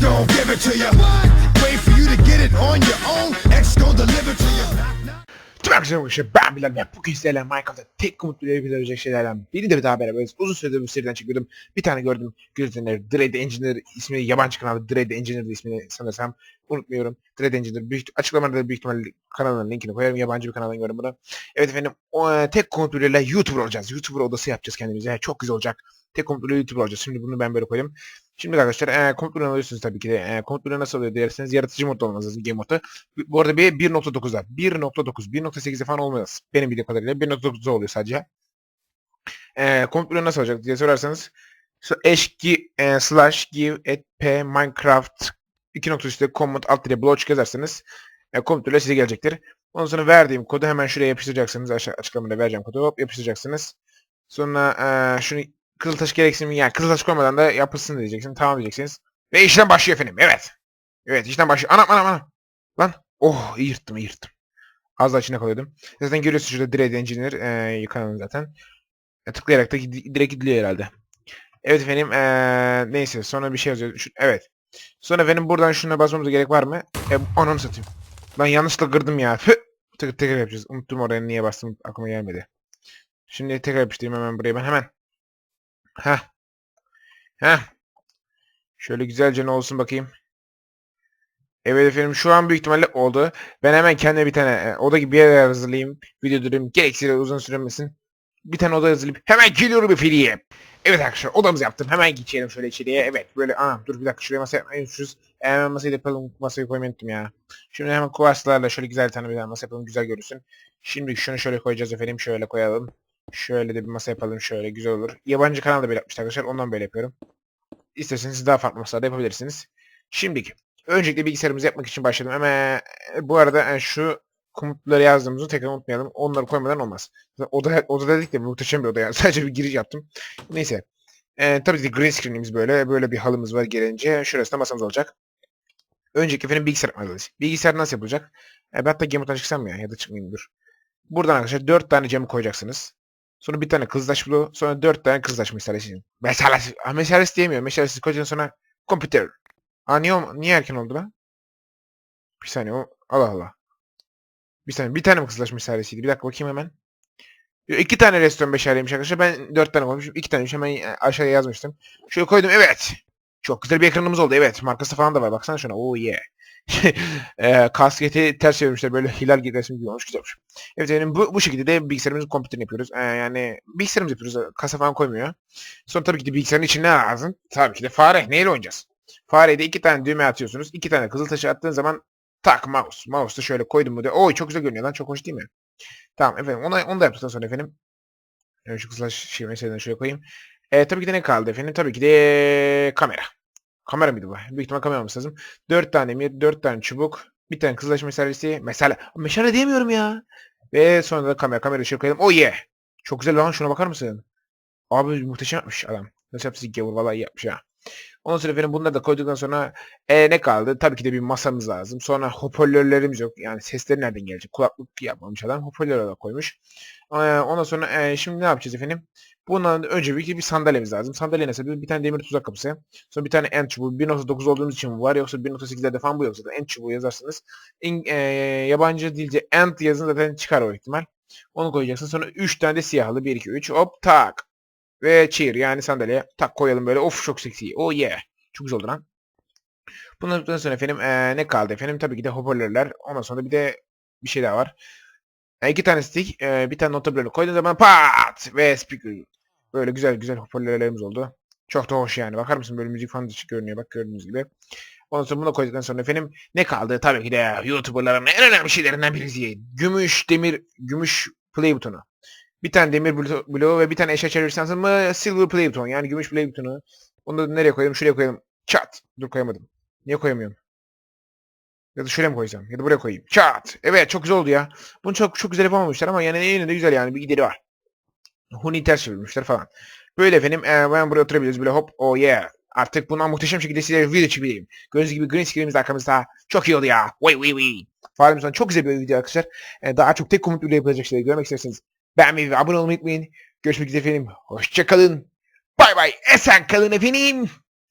Gon' give it to you. Wait for you to get it on your own. X gon' deliver to you. Tüm arkadaşlar arkadaşlar ben Bilal ve bugün sizlerle Minecraft'ta tek komut bilebilecek şeylerden birini de bir daha beraberiz. Uzun süredir bu seriden çekiyordum. Bir tane gördüm. Gözetenler Dread Engineer ismi yabancı kanalda Dread Engineer ismini sanırsam unutmuyorum. Dread Engineer büyük açıklamada da büyük ihtimalle kanalın linkini koyarım. Yabancı bir kanaldan gördüm bunu. Evet efendim o, tek komut ile YouTuber olacağız. YouTuber odası yapacağız kendimize. Çok güzel olacak. Tek komut ile YouTuber olacağız. Şimdi bunu ben böyle koyayım. Şimdi arkadaşlar e, komut bloğunu alıyorsunuz tabii ki de. E, komut nasıl oluyor derseniz yaratıcı modda olmanız lazım game modda. Bu arada bir 1.9'da. 1.9, 1.8'de falan olmaz. Benim bildiğim kadarıyla 1.9'da oluyor sadece. E, komut nasıl olacak diye sorarsanız so, eşki e, slash give at p minecraft 2 nokta üstte command alt dire block yazarsanız e, komut size gelecektir. Ondan sonra verdiğim kodu hemen şuraya yapıştıracaksınız. Aşağı açıklamada vereceğim kodu. Hop yapıştıracaksınız. Sonra e, şunu Kızıltaş gereksinimi yani Kızıltaş koymadan da yapılsın diyeceksin. Tamam diyeceksiniz. Ve işlem başlıyor efendim. Evet. Evet işlem başlıyor. Anam anam anam. Lan. Oh yırttım yırttım. Az daha içine koyuyordum. Zaten görüyorsunuz şurada Dread Engineer e, kanalım zaten. E, tıklayarak da gid- direkt gidiliyor herhalde. Evet efendim. E, neyse sonra bir şey yazıyor. Şu, evet. Sonra efendim buradan şuna basmamıza gerek var mı? E, ananı satayım. Ben yanlışlıkla kırdım ya. Püh. Tek tekrar yapacağız. Unuttum oraya niye bastım aklıma gelmedi. Şimdi tekrar yapıştırayım hemen buraya ben hemen. Heh. Heh. Şöyle güzelce ne olsun bakayım. Evet efendim şu an büyük ihtimalle oldu. Ben hemen kendime bir tane e, oda gibi bir yer hazırlayayım. Video durayım. Gereksiz uzun sürmesin. Bir tane oda hazırlayıp hemen geliyorum efendim. Evet arkadaşlar odamızı yaptım. Hemen geçelim şöyle içeriye. Evet böyle aa dur bir dakika şuraya masaya. E, Hemen masayı da yapalım. Masayı koymayı unuttum ya. Şimdi hemen kuvarslarla şöyle güzel tane bir tane masa yapalım. Güzel görünsün. Şimdi şunu şöyle koyacağız efendim. Şöyle koyalım. Şöyle de bir masa yapalım. Şöyle güzel olur. Yabancı kanalda böyle yapmışlar arkadaşlar. Ondan böyle yapıyorum. İsterseniz daha farklı masalarda yapabilirsiniz. Şimdiki. Öncelikle bilgisayarımızı yapmak için başladım. Ama e, bu arada e, şu komutları yazdığımızı tekrar unutmayalım. Onları koymadan olmaz. Oda, oda dedik de muhteşem bir oda yani. Sadece bir giriş yaptım. Neyse. E, tabii ki green screen'imiz böyle. Böyle bir halımız var gelince. Şurası da masamız olacak. Öncelikle efendim bilgisayar yapmalıyız. Bilgisayar nasıl yapılacak? E, ben hatta game mode'dan çıksam ya? Ya da çıkmayayım dur. Buradan arkadaşlar 4 tane camı koyacaksınız. Sonra bir tane kızlaç bloğu. Sonra 4 tane kızlaç meselesi. Meselesi. Ah, meselesi diyemiyorum. Meselesi koyacaksın sonra computer. Aa niye, niye erken oldu lan? Bir saniye o. Allah Allah. Bir saniye. Bir tane mi kızlaç meselesiydi? Bir dakika bakayım hemen. İki tane restoran meşaleymiş arkadaşlar. Ben dört tane koymuşum. İki tanemiş. Hemen e, aşağıya yazmıştım. Şöyle koydum. Evet. Çok güzel bir ekranımız oldu. Evet. Markası falan da var. Baksana şuna. Oh yeah. e, kasketi ters çevirmişler. Böyle hilal gibi resim gibi olmuş. Güzel olmuş. Evet yani bu, bu şekilde de bilgisayarımızın kompüterini yapıyoruz. E, yani bilgisayarımızı yapıyoruz. Kasa falan koymuyor. Sonra tabii ki de bilgisayarın içine ne lazım? Tabii ki de fare. Neyle oynayacağız? Fareye de iki tane düğme atıyorsunuz. İki tane kızıl taşı attığın zaman tak mouse. Mouse'u şöyle koydum mu diye. Oy çok güzel görünüyor lan. Çok hoş değil mi? Tamam efendim. Onu, onu da yaptıktan sonra efendim. Şu kızıl taşı şöyle koyayım. E, tabii ki de ne kaldı efendim? Tabii ki de kamera. Kamera mıydı bu? Büyük ihtimal kamera olması lazım. Dört tane emir, dört tane çubuk, bir tane kızıl taşı meselesi. Mesela meşale diyemiyorum ya. Ve sonra da kamera. Kamera şöyle koyalım. Oh yeah. Çok güzel lan. Şuna bakar mısın? Abi muhteşem yapmış adam. Nasıl yaptı gavur vallahi iyi yapmış ha. Ondan sonra efendim bunları da koyduktan sonra e, ne kaldı? Tabii ki de bir masamız lazım. Sonra hoparlörlerimiz yok. Yani sesleri nereden gelecek? Kulaklık yapmamış adam. Hoparlör da koymuş. E, ondan sonra e, şimdi ne yapacağız efendim? Bundan önce bir, bir sandalyemiz lazım. Sandalye nasıl? Bir tane demir tuzak kapısı. Sonra bir tane end çubuğu. 1.9 olduğumuz için bu var. Yoksa 1.8'lerde falan bu yoksa da end çubuğu yazarsanız. İng, e, yabancı dilce end yazın zaten çıkar o ihtimal. Onu koyacaksın. Sonra 3 tane de siyahlı. 1, 2, 3. Hop tak. Ve cheer yani sandalye. Tak koyalım böyle. Of çok seksi. Oh yeah. Çok güzel oldu lan. Bundan sonra efendim ee, ne kaldı efendim? Tabii ki de hoparlörler. Ondan sonra bir de bir şey daha var. E, iki tane stick. e, bir tane nota bloğu koyduğun zaman pat ve speaker. Böyle güzel güzel hoparlörlerimiz oldu. Çok da hoş yani. Bakar mısın böyle müzik falan da görünüyor. Bak gördüğünüz gibi. Ondan sonra bunu koyduktan sonra efendim ne kaldı? Tabii ki de YouTuber'ların en önemli şeylerinden birisi. Gümüş demir, gümüş play butonu. Bir tane demir blo- bloğu ve bir tane eşya çevirirsen mı silver play buton yani gümüş play butonu. Onu da nereye koyalım? Şuraya koyalım. Çat. Dur koyamadım. Niye koyamıyorum? Ya da şuraya mı koysam? Ya da buraya koyayım. Çat. Evet çok güzel oldu ya. Bunu çok çok güzel yapamamışlar ama yani yine de güzel yani bir gideri var. Huni ters çevirmişler falan. Böyle efendim e, ben buraya oturabiliriz böyle hop oh yeah. Artık bundan muhteşem şekilde size video çekeyim. Gördüğünüz gibi green screen'imiz arkamızda. Çok iyi oldu ya. Vay vay vay. Farimizden çok güzel bir video arkadaşlar. E, daha çok tek komut video yapılacak şeyleri görmek isterseniz beğenmeyi ve abone olmayı unutmayın. Görüşmek üzere efendim. Hoşçakalın. Bay bay. Esen kalın efendim.